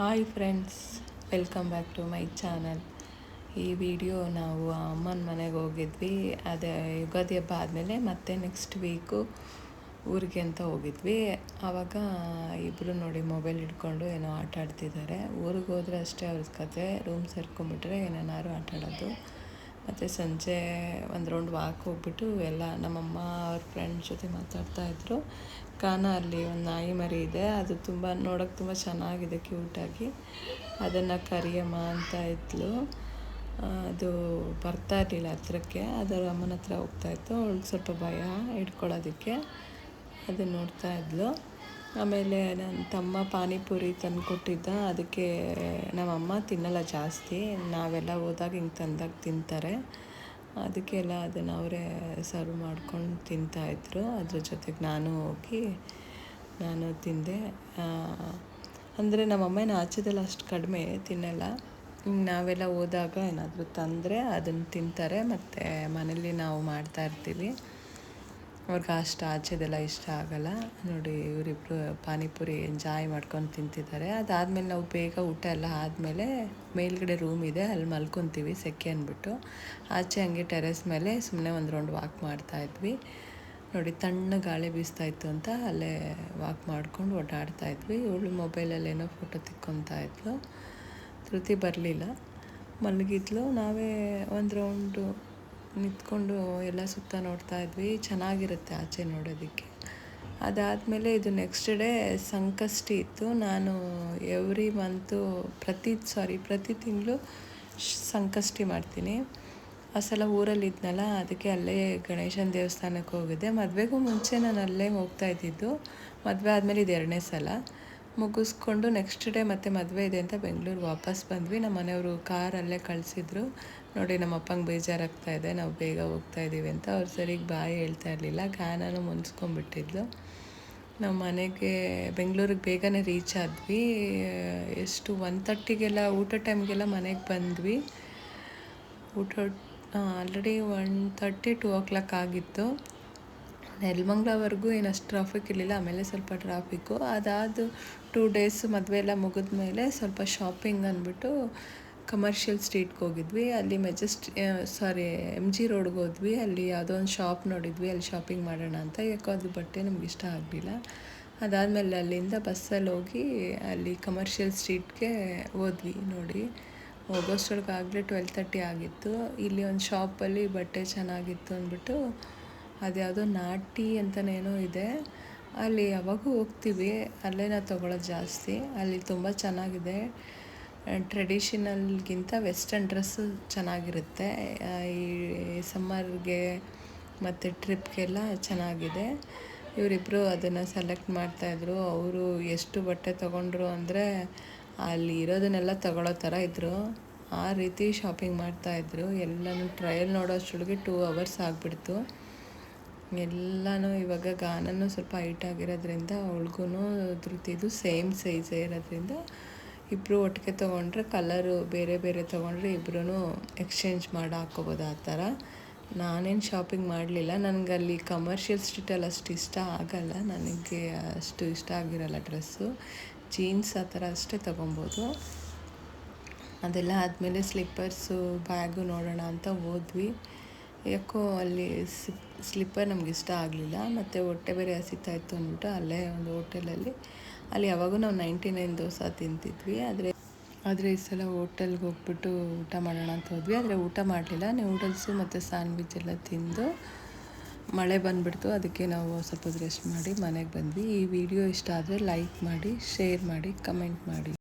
Hi friends welcome back to my channel ಈ video ನಾವು ಅಮ್ಮನ ಮನೆಗೆ ಹೋಗಿದ್ವಿ. ಅದೇ ಯುಗಾದಿ ಹಬ್ಬ ಆದಮೇಲೆ ಮತ್ತೆ ನೆಕ್ಸ್ಟ್ ವೀಕು ಊರಿಗೆ ಅಂತ ಹೋಗಿದ್ವಿ. ಆವಾಗ ಇಬ್ಬರು ನೋಡಿ ಮೊಬೈಲ್ ಹಿಡ್ಕೊಂಡು ಏನೋ ಆಟ ಆಡ್ತಿದ್ದಾರೆ. ಊರಿಗೆ ಹೋದರೆ ಅಷ್ಟೇ ಅವ್ರ ಕತೆ ರೂಮ್ ಸೇರ್ಕೊಂಬಿಟ್ರೆ ಏನೇನಾದ್ರು ಆಟ ಆಡೋದು. ಮತ್ತು ಸಂಜೆ ಒಂದು ರೌಂಡ್ ವಾಕ್ ಹೋಗ್ಬಿಟ್ಟು ಎಲ್ಲ ನಮ್ಮಮ್ಮ ಅವ್ರ ಫ್ರೆಂಡ್ ಜೊತೆ ಮಾತಾಡ್ತಾ ಇದ್ದರು ಕಾನ ಅಲ್ಲಿ ಒಂದು ನಾಯಿ ಮರಿ ಇದೆ. ಅದು ತುಂಬ ನೋಡೋಕೆ ತುಂಬ ಚೆನ್ನಾಗಿದೆ ಕ್ಯೂಟಾಗಿ ಅದನ್ನು ಕರಿಯಮ್ಮ ಅಂತ ಇದ್ಲು. ಅದು ಬರ್ತಾ ಇರಲಿಲ್ಲ ಹತ್ರಕ್ಕೆ. ಅದರ ಅಮ್ಮನ ಹತ್ರ ಹೋಗ್ತಾಯಿತ್ತು ಅವಳಿಗೆ ಸ್ವಲ್ಪ ಭಯ ಹಿಡ್ಕೊಳ್ಳೋದಕ್ಕೆ. ಅದನ್ನು ನೋಡ್ತಾ ಇದ್ಲು. ಆಮೇಲೆ ನನ್ನ ತಮ್ಮ ಪಾನಿಪುರಿ ತಂದು ಕೊಟ್ಟಿದ್ದ ಅದಕ್ಕೆ ನಮ್ಮಮ್ಮ ತಿನ್ನಲ್ಲ ಜಾಸ್ತಿ. ನಾವೆಲ್ಲ ಹೋದಾಗ ಹಿಂಗೆ ತಂದಾಗ ತಿಂತಾರೆ. ಅದಕ್ಕೆಲ್ಲ ಅದನ್ನು ಅವರೇ ಸರ್ವ್ ಮಾಡ್ಕೊಂಡು ತಿಂತಾಯಿದ್ರು ಅದ್ರ ಜೊತೆಗೆ ನಾನು ಹೋಗಿ ನಾನು ತಿಂದೆ. ಅಂದರೆ ನಮ್ಮಮ್ಮನ ಆಚೆದೆಲ್ಲ ಅಷ್ಟು ಕಡಿಮೆ ತಿನ್ನಲ್ಲ. ನಾವೆಲ್ಲ ಹೋದಾಗ ಏನಾದರೂ ತಂದರೆ ಅದನ್ನು ತಿಂತಾರೆ. ಮತ್ತು ಮನೇಲಿ ನಾವು ಮಾಡ್ತಾ ಇರ್ತೀವಿ. ಅವ್ರಿಗೆ ಅಷ್ಟು ಆಚೆದೆಲ್ಲ ಇಷ್ಟ ಆಗಲ್ಲ. ನೋಡಿ ಇವರಿಬ್ಬರು ಪಾನಿಪುರಿ ಎಂಜಾಯ್ ಮಾಡ್ಕೊಂಡು ತಿಂತಿದ್ದಾರೆ. ಅದಾದಮೇಲೆ ನಾವು ಬೇಗ ಊಟ ಎಲ್ಲ ಆದಮೇಲೆ ಮೇಲ್ಗಡೆ ರೂಮ್ ಇದೆ, ಅಲ್ಲಿ ಮಲ್ಕೊತೀವಿ ಸೆಕೆ ಅಂದ್ಬಿಟ್ಟು. ಆಚೆ ಹಂಗೆ ಟೆರೆಸ್ ಮೇಲೆ ಸುಮ್ಮನೆ ಒಂದು ರೌಂಡ್ ವಾಕ್ ಮಾಡ್ತಾ ಇದ್ವಿ. ನೋಡಿ ತಣ್ಣ ಗಾಳಿ ಬೀಸ್ತಾ ಇತ್ತು ಅಂತ ಅಲ್ಲೇ ವಾಕ್ ಮಾಡ್ಕೊಂಡು ಓಡಾಡ್ತಾ ಇದ್ವಿ. ಇವಳು ಮೊಬೈಲಲ್ಲಿ ಏನೋ ಫೋಟೋ ತಿಕ್ಕೊತಾ ಇದ್ಲು. ತೃತಿ ಬರಲಿಲ್ಲ. ಮಲಗಿದ್ಲು. ನಾವೇ ಒಂದು ರೌಂಡು ನಿಂತ್ಕೊಂಡು ಎಲ್ಲ ಸುತ್ತ ನೋಡ್ತಾ ಇದ್ವಿ. ಚೆನ್ನಾಗಿರುತ್ತೆ ಆಚೆ ನೋಡೋದಕ್ಕೆ. ಅದಾದಮೇಲೆ ಇದು ನೆಕ್ಸ್ಟ್ ಡೇ ಸಂಕಷ್ಟಿ ಇತ್ತು. ನಾನು ಎವ್ರಿ ಮಂತು ಪ್ರತಿ ಸಾರಿ ಪ್ರತಿ ತಿಂಗಳು ಸಂಕಷ್ಟಿ ಮಾಡ್ತೀನಿ. ಆ ಸಲ ಊರಲ್ಲಿ ಇದ್ನಲ್ಲ ಅದಕ್ಕೆ ಅಲ್ಲೇ ಗಣೇಶನ ದೇವಸ್ಥಾನಕ್ಕೆ ಹೋಗಿದ್ದೆ. ಮದುವೆಗೂ ಮುಂಚೆ ನಾನು ಅಲ್ಲೇ ಹೋಗ್ತಾ ಇದ್ದಿದ್ದು. ಮದುವೆ ಆದಮೇಲೆ ಇದು ಎರಡನೇ ಸಲ. ಮುಗಿಸ್ಕೊಂಡು ನೆಕ್ಸ್ಟ್ ಡೇ ಮತ್ತೆ ಮದುವೆ ಇದೆ ಅಂತ ಬೆಂಗಳೂರು ವಾಪಸ್ ಬಂದ್ವಿ. ನಮ್ಮ ಮನೆಯವರು ಕಾರಲ್ಲೇ ಕಳಿಸಿದ್ರು. ನೋಡಿ, ನಮ್ಮ ಅಪ್ಪಂಗೆ ಬೇಜಾರಾಗ್ತಾ ಇದೆ, ನಾವು ಬೇಗ ಹೋಗ್ತಾ ಇದ್ದೀವಿ ಅಂತ. ಅವ್ರು ಸರಿಗೆ ಬಾಯಿ ಹೇಳ್ತಾ ಇರಲಿಲ್ಲ ಗಾನೂ ಮುನ್ಸ್ಕೊಂಡ್ಬಿಟ್ಟಿದ್ಲು. ನಮ್ಮ ಮನೆಗೆ ಬೆಂಗಳೂರಿಗೆ ಬೇಗನೆ ರೀಚ್ ಆದ್ವಿ. ಎಷ್ಟು ಒನ್ ತರ್ಟಿಗೆಲ್ಲ ಊಟ ಟೈಮ್ಗೆಲ್ಲ ಮನೆಗೆ ಬಂದ್ವಿ. ಊಟ already one thirty two o'clock ಆಗಿತ್ತು. ನೆಲಮಂಗ್ಲವರೆಗೂ ಏನಷ್ಟು ಟ್ರಾಫಿಕ್ ಇರಲಿಲ್ಲ, ಆಮೇಲೆ ಸ್ವಲ್ಪ ಟ್ರಾಫಿಕ್ಕು ಅದಾದ ಟೂ ಡೇಸ್ ಮದುವೆ ಎಲ್ಲ ಮುಗಿದ ಮೇಲೆ ಸ್ವಲ್ಪ ಶಾಪಿಂಗ್ ಅಂದ್ಬಿಟ್ಟು ಕಮರ್ಷಿಯಲ್ ಸ್ಟ್ರೀಟ್ಗೆ ಹೋಗಿದ್ವಿ. ಅಲ್ಲಿ ಮೆಜೆಸ್ಟ್ ಸಾರಿ ಎಂ ಜಿ ರೋಡ್ಗೆ ಹೋದ್ವಿ. ಅಲ್ಲಿ ಯಾವುದೋ ಒಂದು ಶಾಪ್ ನೋಡಿದ್ವಿ. ಅಲ್ಲಿ ಶಾಪಿಂಗ್ ಮಾಡೋಣ ಅಂತ. ಯಾಕೋ ಅದು ಬಟ್ಟೆ ನಮ್ಗೆ ಇಷ್ಟ ಆಗಲಿಲ್ಲ. ಅದಾದಮೇಲೆ ಅಲ್ಲಿಂದ ಬಸ್ಸಲ್ಲಿ ಹೋಗಿ ಅಲ್ಲಿ ಕಮರ್ಷಿಯಲ್ ಸ್ಟ್ರೀಟ್ಗೆ ಹೋದ್ವಿ ನೋಡಿ. ಹೋಗೋಷ್ಟೊಳಗೆ ಆಗಲೇ ಟ್ವೆಲ್ ತರ್ಟಿ ಆಗಿತ್ತು. ಇಲ್ಲಿ ಒಂದು ಶಾಪಲ್ಲಿ ಬಟ್ಟೆ ಚೆನ್ನಾಗಿತ್ತು ಅಂದ್ಬಿಟ್ಟು ಅದ್ಯಾವುದೋ ನಾಟಿ ಅಂತನೇನೋ ಇದೆ. ಅಲ್ಲಿ ಯಾವಾಗೂ ಹೋಗ್ತೀವಿ. ಅಲ್ಲೇ ನಾವು ತೊಗೊಳೋದು ಜಾಸ್ತಿ. ಅಲ್ಲಿ ತುಂಬ ಚೆನ್ನಾಗಿದೆ. ಟ್ರೆಡಿಷನಲ್ಗಿಂತ ವೆಸ್ಟರ್ನ್ ಡ್ರೆಸ್ಸು ಚೆನ್ನಾಗಿರುತ್ತೆ. ಈ ಸಮ್ಮರ್ಗೆ ಮತ್ತು ಟ್ರಿಪ್ಗೆಲ್ಲ ಚೆನ್ನಾಗಿದೆ. ಇವರಿಬ್ಬರು ಅದನ್ನು ಸೆಲೆಕ್ಟ್ ಮಾಡ್ತಾಯಿದ್ರು. ಅವರು ಎಷ್ಟು ಬಟ್ಟೆ ತೊಗೊಂಡ್ರು ಅಂದರೆ ಅಲ್ಲಿ ಇರೋದನ್ನೆಲ್ಲ ತಗೊಳ್ಳೋ ಥರ ಇದ್ದರು ಆ ರೀತಿ ಶಾಪಿಂಗ್ ಮಾಡ್ತಾಯಿದ್ರು. ಎಲ್ಲನೂ ಟ್ರಯಲ್ ನೋಡೋಷ್ಟೊಳಗೆ ಟೂ ಅವರ್ಸ್ ಆಗಿಬಿಡ್ತು. ಎಲ್ಲನೂ ಇವಾಗ ಗಾನನೂ ಸ್ವಲ್ಪ ಹೈಟ್ ಆಗಿರೋದ್ರಿಂದ ಅವಳಿಗೂ ಧೃತಿದು ಸೇಮ್ ಸೈಜೇ ಇರೋದ್ರಿಂದ ಇಬ್ಬರು ಒಟ್ಟಿಗೆ ತೊಗೊಂಡ್ರೆ ಕಲರು ಬೇರೆ ಬೇರೆ ತೊಗೊಂಡ್ರೆ ಇಬ್ಬರೂ ಎಕ್ಸ್ಚೇಂಜ್ ಮಾಡಿ ಹಾಕ್ಕೋಬೋದು ಆ ಥರ. ನಾನೇನು ಶಾಪಿಂಗ್ ಮಾಡಲಿಲ್ಲ. ನನಗೆ ಅಲ್ಲಿ ಕಮರ್ಷಿಯಲ್ ಸ್ಟ್ರೀಟಲ್ಲಿ ಅಷ್ಟು ಇಷ್ಟ ಆಗಲ್ಲ. ನನಗೆ ಅಷ್ಟು ಇಷ್ಟ ಆಗಿರಲ್ಲ ಡ್ರೆಸ್ಸು ಜೀನ್ಸ್ ಆ ಥರ ಅಷ್ಟೇ ತೊಗೊಬೋದು. ಅದೆಲ್ಲ ಆದಮೇಲೆ ಸ್ಲಿಪ್ಪರ್ಸು ಬ್ಯಾಗು ನೋಡೋಣ ಅಂತ ಹೋದ್ವಿ. ಯಾಕೋ ಅಲ್ಲಿ ಸ್ಲಿಪ್ಪರ್ ನಮ್ಗೆ ಇಷ್ಟ ಆಗಲಿಲ್ಲ. ಮತ್ತು ಹೊಟ್ಟೆ ಬೇರೆ ಹಸಿತಾ ಇತ್ತು ಅಂದ್ಬಿಟ್ಟು ಅಲ್ಲೇ ಒಂದು ಹೋಟೆಲಲ್ಲಿ ಅಲ್ಲಿ ಯಾವಾಗೂ ನಾವು ನೈಂಟಿ ನೈನ್ ದೋಸೆ ತಿಂತಿದ್ವಿ, ಆದರೆ ಆದರೆ ಈ ಸಲ ಹೋಟೆಲ್ಗೆ ಹೋಗ್ಬಿಟ್ಟು ಊಟ ಮಾಡೋಣ ಅಂತ ಹೋದ್ವಿ. ಆದರೆ ಊಟ ಮಾಡಲಿಲ್ಲ. ನೂಡಲ್ಸು ಮತ್ತು ಸ್ಯಾಂಡ್ವಿಚ್ ಎಲ್ಲ ತಿಂದು ಮಳೆ ಬಂದುಬಿಡ್ತು. ಅದಕ್ಕೆ ನಾವು ಸ್ವಲ್ಪ ರೆಸ್ಟ್ ಮಾಡಿ ಮನೆಗೆ ಬಂದ್ವಿ. ಈ ವಿಡಿಯೋ ಇಷ್ಟ ಆದರೆ ಲೈಕ್ ಮಾಡಿ ಶೇರ್ ಮಾಡಿ ಕಮೆಂಟ್ ಮಾಡಿ.